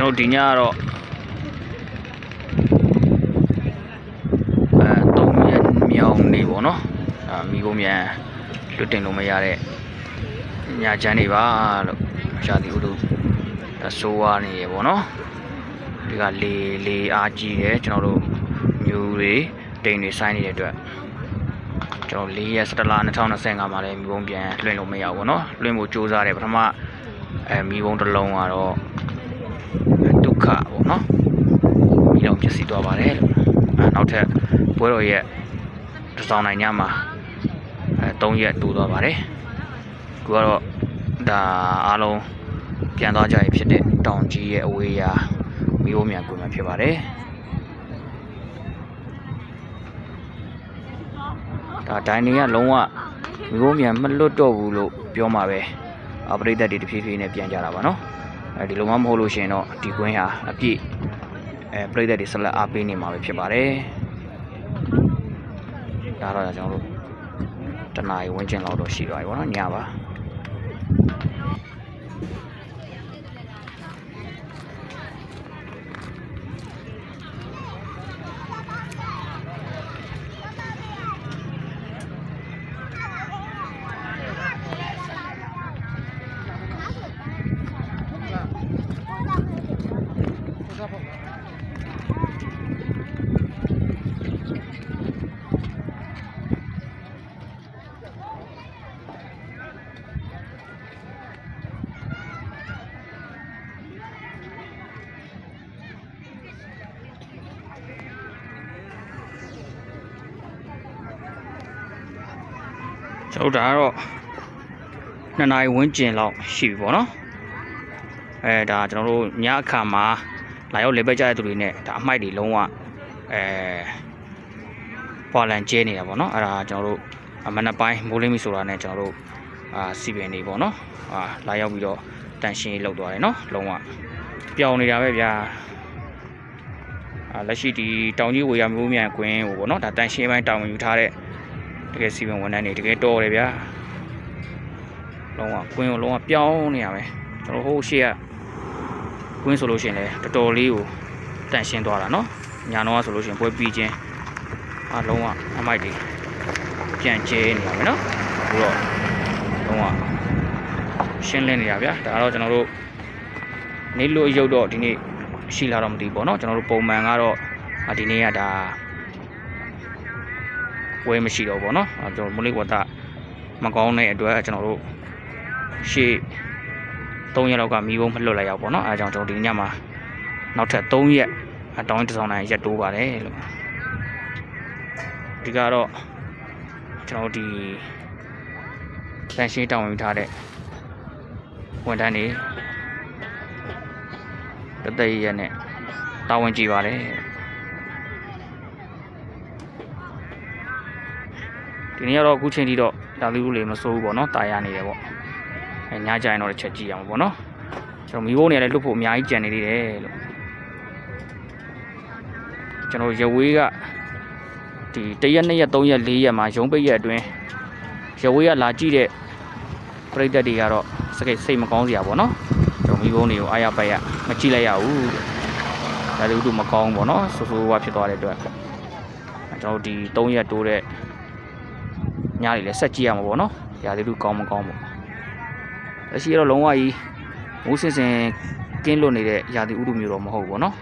ကျွန်တော်ဒီညကတော့အဲသုံးရက်မြောင်နေပေါ့နော်အာမိဘမြန်လွတ်တင်လို့မရတဲ့ညချမ်းနေပါလို့ရှားတီဦးတို့အဆိုးဝါးနေရပေါ့နော်ဒီကလေလေအားကြီးတယ်ကျွန်တော်တို့မျိုးတွေတိမ်တွေဆိုင်းနေတဲ့အတွက်ကျွန်တော်၄ရက်17လ2025မှာလည်းမိဘပြန်လွှင့်လို့မရဘူးပေါ့နော်လွှင့်ဖို့စူးစမ်းတယ်ပထမအဲမိဘတစ်လုံးကတော့ဒု က္ခပေါ့နော်ပြီးတော့ဖြစ်စီသွားပါတယ်လို့အဲနောက်ထပ်ပွဲတော်ရဲ့တစ်ဆောင်နိုင်ညမှာအဲ3ရက်တိုးသွားပါတယ်ခုကတော့ဒါအားလုံးပြန်သွားကြရဖြစ်တဲ့တောင်ကြီးရဲ့အဝေးရာမိဘမြန်ကွင်မှာဖြစ်ပါတယ်ဒါဒိုင်နေကလုံးဝမိဘမြန်မလွတ်တော့ဘူးလို့ပြောမှာပဲအပရိသတ်တွေတဖြည်းဖြည်းနဲ့ပြန်ကြတာပါနော် အဲဒီလိုမှမဟုတ်လို့ရှိရင်တော့ဒီကွင်းဟာအပြည့်အဲပြိသက်တွေဆက်လက်အားပေးနေမှာပဲဖြစ်ပါတယ်ဒါတော့ကျွန်တော်တို့တနားရီဝန်းကျင်လောက်တော့ရှိသွားပြီပေါ့နော်ညပါ ကျွန်တော်တို့ဒါကတော့နှစ်နာရီဝန်းကျင်လောက်ရှိပြီပေါ့နော်အဲဒါကျွန်တော်တို့ညအခါမှာလာရောက်လေပတ်ကြတဲ့သူတွေနဲ့ဒါအမိုက်တွေလုံးဝအဲပွာလန်ကျဲနေတာပေါ့နော်အဲ့ဒါကျွန်တော်တို့အမနက်ပိုင်းမိုးလင်းပြီဆိုတာနဲ့ကျွန်တော်တို့အာစီပင်နေပေါ့နော်အာလာရောက်ပြီးတော့တန်ရှင်းရေးလုပ်သွားတယ်နော်လုံးဝပျောင်နေတာပဲဗျာအာလက်ရှိဒီတောင်ကြီးဝေရမျိုးမြန်ကွင်းဟိုပေါ့နော်ဒါတန်ရှင်းပိုင်းတောင်ဝင်ယူထားတဲ့ တကယ်စီမံဝန်ထမ်းတွေတကယ်တော်တယ်ဗျာလုံးဝကွင်းကိုလုံးဝပြောင်းနေရမယ်ကျွန်တော်ဟိုရှေ့ကကွင်းဆိုလို့ရှိရင်လည်းတော်တော်လေးကိုတန့်ရှင်းသွားတာเนาะညာတော့ဆိုလို့ရှိရင်ပွဲပြီးချင်းအလုံးဝအမိုက်တွေပြန်ကျဲနေရမယ်เนาะအခုတော့လုံးဝရှင်းလင်းနေရဗျာဒါကတော့ကျွန်တော်တို့နေလို့ရုပ်တော့ဒီနေ့ရှိလာတော့မသိဘူးပေါ့เนาะကျွန်တော်တို့ပုံမှန်ကတော့အာဒီနေ့ကဒါ ပွဲမရှိတော့ဘူးเนาะအဲကျွန်တော်မလိဝတ္တမကောင်းတဲ့အတွက်ကျွန်တော်တို့ရှေ့3ရက်လောက်ကမီးဘုံမလွတ်လိုက်ရအောင်ပေါ့เนาะအဲဒါကြောင့်ကျွန်တော်ဒီညမှာနောက်ထပ်3ရက်အတောင်းတစ်ဆောင်နိုင်ရက်တိုးပါတယ်လို့ဒီကတော့ကျွန်တော်တို့ဒီတန်ရှင်းတောင်းဝင်ထားတဲ့ဝန်ထမ်းတွေတသက်ရက်နဲ့တာဝန်ကြည့်ပါတယ် ဒီနေ့ကတော့အခုချိန်ထိတော့ဒါလူလူလေးမစိုးဘူးပေါ့နော်တာယာနေတယ်ပေါ့အဲညကြရင်တော့တစ်ချက်ကြည့်အောင်ပေါ့နော်ကျွန်တော်မီးဘုံနေလည်းလွတ်ဖို့အများကြီးကြံနေသေးတယ်လို့ကျွန်တော်ရဝေးကဒီတရက်နှစ်ရက်သုံးရက်လေးရက်မှာရုံးပိတ်ရက်အတွင်းရဝေးကလာကြည့်တဲ့ပြိတ္တတွေကတော့စကိတ်စိတ်မကောင်းစရာပေါ့နော်ကျွန်တော်မီးဘုံတွေကိုအားရပတ်ရမကြည့်လိုက်ရဘူးဒါလူတို့မကောင်းဘူးပေါ့နော်ဆူဆူဝါဖြစ်သွားတဲ့အတွက်ကျွန်တော်ဒီ3ရက်တိုးတဲ့ ညတွေလည်းဆက်ကြည့်ရမှာပေါ့နော်။ရာသီဥတုကောင်းမကောင်းပေါ့။လက်ရှိတော့လုံးဝကြီးမိုးစင်စင်ကင်းလွတ်နေတဲ့ရာသီဥတုမျိုးတော့မဟုတ်ဘူးပေါ့နော်